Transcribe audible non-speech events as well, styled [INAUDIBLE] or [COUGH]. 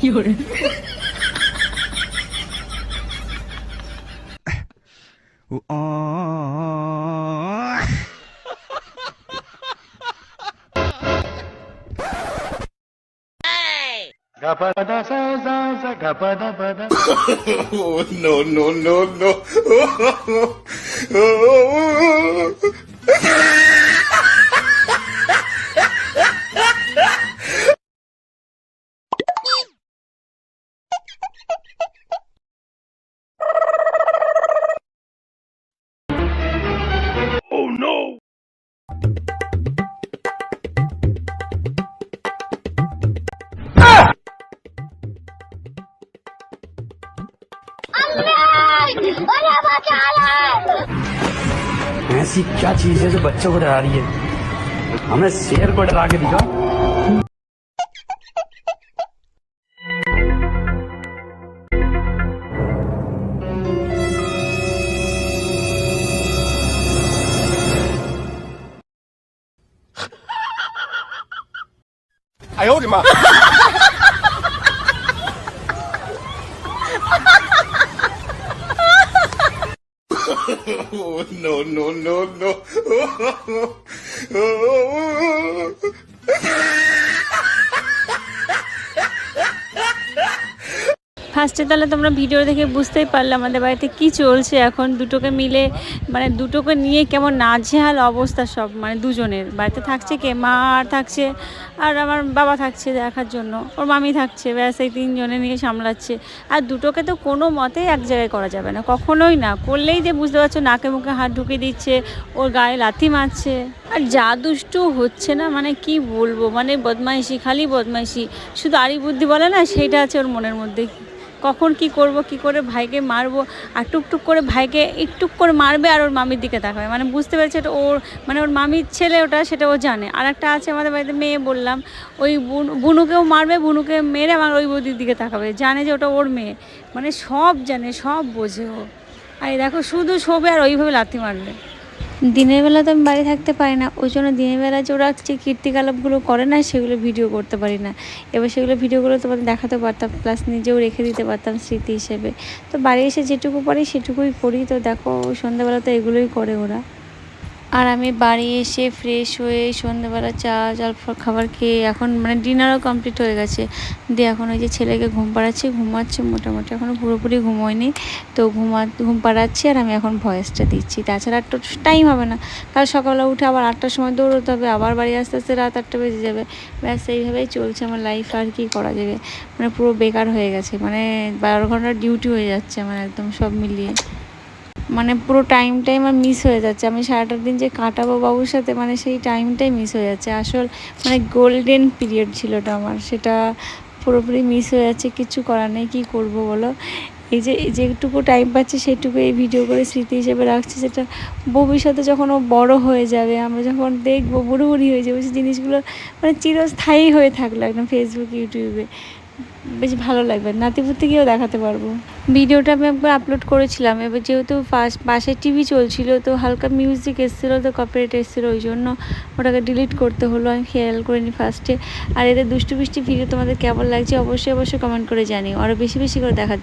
有人。哦啊！哎！嘎巴哒沙沙沙，嘎巴哒巴哒。[LAUGHS] No no no no！哦哦哦哦哦！ऐसी क्या चीज़ है जो बच्चों को डरा रही है? हमें शेर को डरा के दिखाओ Oh, [LAUGHS] no, no, no, no. [LAUGHS] ফার্স্টে তাহলে তোমরা ভিডিও দেখে বুঝতেই পারলে আমাদের বাড়িতে কি চলছে এখন। দুটোকে মিলে মানে দুটোকে নিয়ে কেমন নাজেহাল অবস্থা সব মানে দুজনের। বাড়িতে থাকছে কে? মা আর থাকছে, আর আমার বাবা থাকছে দেখার জন্য। ওর মামি থাকছে, ব্যাস এই তিনজনে নিয়ে সামলাচ্ছে। আর দুটোকে তো কোনো মতেই এক জায়গায় করা যাবে না, কখনোই না। করলেই যে বুঝতে পারছ নাকে মুখে হাত ঢুকিয়ে দিচ্ছে, ওর গায়ে লাথি মারছে। আর যা দুষ্টু হচ্ছে না মানে কি বলব? মানে বদমাইশি, খালি বদমাইশি। শুধু আড়ি বুদ্ধি বলে না সেইটা আছে ওর মনের মধ্যে। কখন কি করব, কি করে ভাইকে মারবো, আর টুকটুক করে ভাইকে একটুক করে মারবে আর ওর মামির দিকে তাকাবে। মানে বুঝতে পেরেছে এটা ওর মানে ওর মামির ছেলে ওটা, সেটা ও জানে। আর একটা আছে আমাদের বাড়িতে মেয়ে বললাম, ওই বুনু- বুনুকেও মারবে, বুনুকে মেরে আমার ওই বৌদির দিকে তাকাবে। জানে যে ওটা ওর মেয়ে। মানে সব জানে, সব বোঝে ও। আর দেখো, শুধু শোবে আর ওইভাবে লাথি মারবে। দিনের বেলা তো আমি বাড়ি থাকতে পারি না, ওই জন্য দিনের বেলা যে ওরা যে কীর্তিকলাপগুলো করে না, সেগুলো ভিডিও করতে পারি না। এবার সেগুলো ভিডিওগুলো তোমাদের দেখাতে পারতাম প্লাস নিজেও রেখে দিতে পারতাম স্মৃতি হিসেবে। তো বাড়ি এসে যেটুকু পারি সেটুকুই করি, তো দেখো সন্ধ্যাবেলা তো এগুলোই করে ওরা। আর আমি বাড়ি এসে ফ্রেশ হয়ে সন্ধ্যাবেলা চা জল খাবার খেয়ে এখন মানে ডিনারও কমপ্লিট হয়ে গেছে। দিয়ে এখন ওই যে ছেলেকে ঘুম পাড়াচ্ছি, ঘুমাচ্ছে মোটামুটি। এখনও পুরোপুরি ঘুমোয়নি। তো ঘুমা, ঘুম পাড়াচ্ছি আর আমি এখন ভয়েসটা দিচ্ছি। তাছাড়া একটু টাইম হবে না। কাল সকালে উঠে আবার আটটার সময় দৌড়তে হবে। আবার বাড়ি আসতে আসতে রাত আটটা বেজে যাবে। ব্যাস, এইভাবেই চলছে আমার লাইফ আর কি করা যাবে। মানে পুরো বেকার হয়ে গেছে। মানে বারো ঘণ্টার ডিউটি হয়ে যাচ্ছে আমার একদম সব মিলিয়ে। মানে পুরো টাইমটাই আমার মিস হয়ে যাচ্ছে। আমি সারাটা দিন যে কাটাবো বাবুর সাথে মানে সেই টাইমটাই মিস হয়ে যাচ্ছে। আসল মানে গোল্ডেন পিরিয়ড ছিল ওটা আমার। সেটা পুরোপুরি মিস হয়ে যাচ্ছে। কিছু করার নেই, কী করব বলো? এই যে যেটুকু টাইম পাচ্ছে সেইটুকু এই ভিডিও করে স্মৃতি হিসেবে রাখছি। সেটা ভবিষ্যতে যখন ও বড় হয়ে যাবে, আমরা যখন দেখব বুড়ো বুড়ি হয়ে যাবে সেই জিনিসগুলো মানে চিরস্থায়ী হয়ে থাকল একদম ফেসবুক ইউটিউবে বেশ ভালো লাগবে। নাতিপুতিকেও দেখাতে পারব। ভিডিওটা আমি একবার আপলোড করেছিলাম। এবার যেহেতু ফার্স্ট পাশে টিভি চলছিল, তো হালকা মিউজিক এসেছিল, তো কপিরাইট এসেছিল, ওই জন্য ওটাকে ডিলিট করতে হলো। আমি খেয়াল করিনি ফার্স্টে আর এদের দুষ্টু বৃষ্টি ভিডিও তোমাদের কেমন লাগছে, অবশ্যই অবশ্যই কমেন্ট করে জানিও। আরও বেশি বেশি করে দেখার